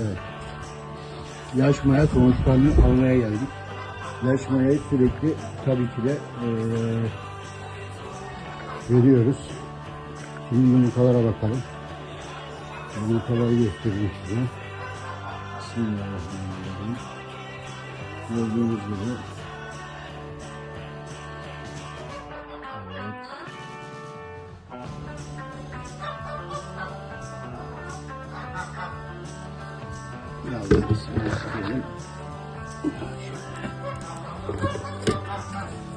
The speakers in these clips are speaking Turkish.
Evet. Yaş maya sonuçlarını almaya geldik. Yaş mayayı sürekli tabii ki de eee, veriyoruz. Şimdi yumurtalara bakalım. Yumurtaları göstereyim size. Bismillahirrahmanirrahim. Gördüğünüz gibi. 我们是祖国的花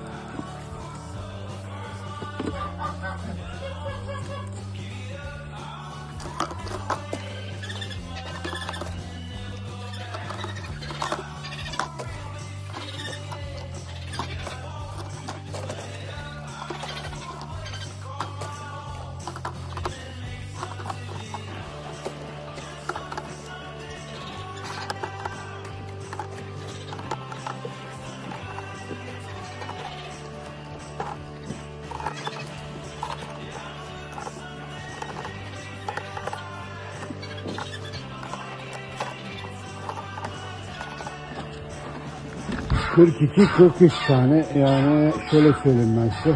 42-43 tane yani şöyle söyleyeyim ben size.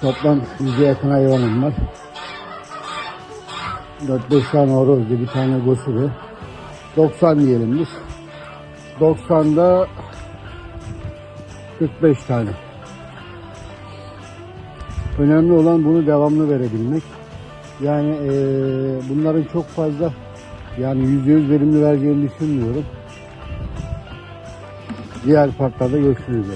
Toplam 100'e yakın hayvanım var. 4-5 tane horozlu, bir tane gosulu. 90 diyelim biz. 90'da 45 tane. Önemli olan bunu devamlı verebilmek. Yani eee, bunların çok fazla yani %100 verimli vereceğini düşünmüyorum. Diğer partlarda görüşürüz.